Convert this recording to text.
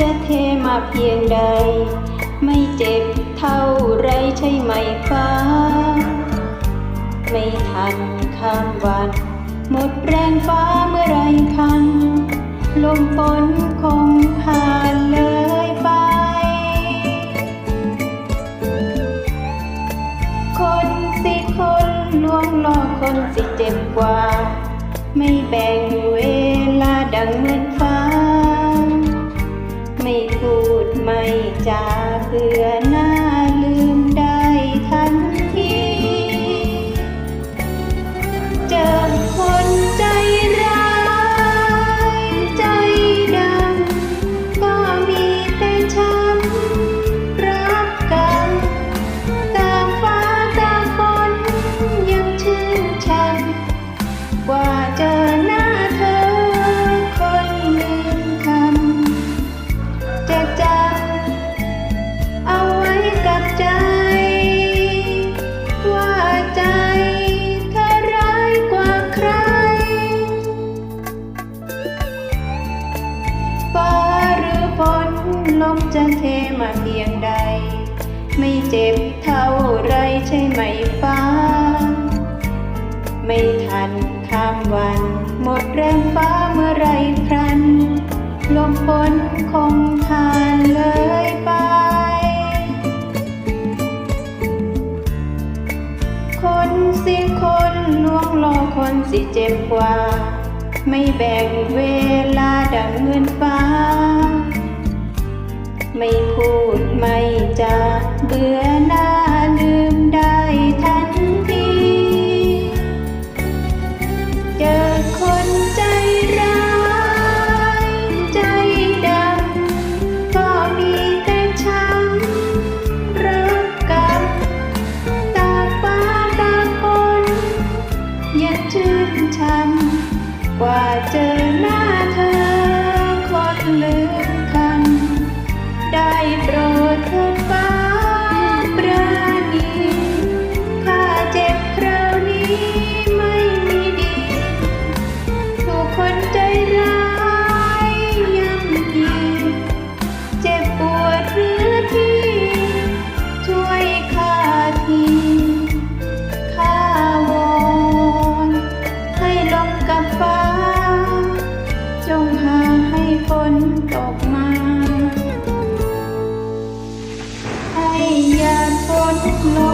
จะเทมาเพียงใด ไม่เจ็บเท่าไรใช่ไหมฟ้า ไม่ทันข้ามวัน หมดแรงฟ้าเมื่อไรพัน ลมฝนคงผ่านเลยไป คนสิคนลวงล่อคนสิเจ็บกว่า ไม่แบ่งเวลาดังเหมือ เพื่อหน้ มาเพียงใด ไม่เจ็บเท่าไรใช่ไหมฟ้า ไม่ทันข้ามวัน หมดแรงฟ้าเมื่อไรพรัน ลมฝนคงผ่านเลยไป คนสิคนลวงลอคนสิเจ็บกว่า ไม่แบ่งเวลาดังเงินฟ้า ไม่พูดไม่จาเบื่อหน้าลืมได้ทันที เจอคนใจร้าย ใจดำ ก็มีแต่ช้ำรักกันตาฟ้าตาคน ยังชื่นชันกว่าเจอ งกับฟ้า จงหาให้ฝนตกมา ให้หยาดฝนลง